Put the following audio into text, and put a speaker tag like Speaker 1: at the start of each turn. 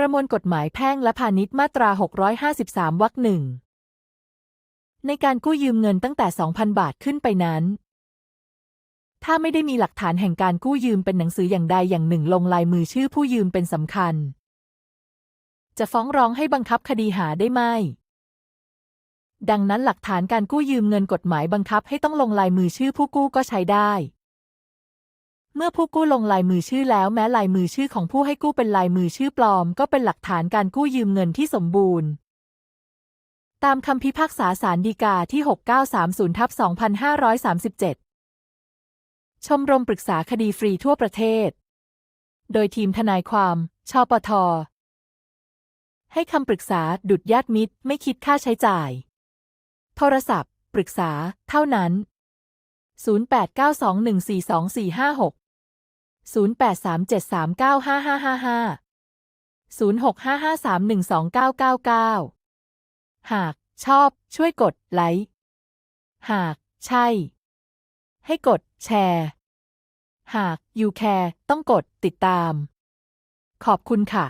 Speaker 1: ประมวลกฎหมายแพ่งและพาณิชย์มาตรา 653 วรรคหนึ่งในการกู้ยืมเงินตั้งแต่ 2,000 บาทขึ้นไปนั้น ถ้าไม่ได้มีหลักฐานแห่งการกู้ยืมเป็นหนังสืออย่างใดอย่างหนึ่งลงลายมือชื่อผู้ยืมเป็นสำคัญ จะฟ้องร้องให้บังคับคดีหาได้ไหม ดังนั้นหลักฐานการกู้ยืมเงินกฎหมายบังคับให้ต้องลงลายมือชื่อผู้กู้ก็ใช้ได้ เมื่อผู้กู้ลงลายมือชื่อแล้วแม้ลายมือชื่อของผู้ให้กู้เป็นลายมือชื่อปลอม ก็เป็นหลักฐานการกู้ยืมเงินที่สมบูรณ์ ตามคำพิพากษาศาลฎีกาที่ 6930ทับ2537 ชมรมปรึกษาคดีฟรีทั่วประเทศ โดยทีมทนายความ ชปท ให้คำปรึกษาดุดญาติมิตร ไม่คิดค่าใช้จ่าย โทรศัพท์ ปรึกษา เท่านั้น 0892142456 0837395555 0655312999 หากชอบช่วยกดไลค์ หากใช่ ให้กดแชร์ หากอยู่แคร์ต้องกดติดตาม ขอบคุณค่ะ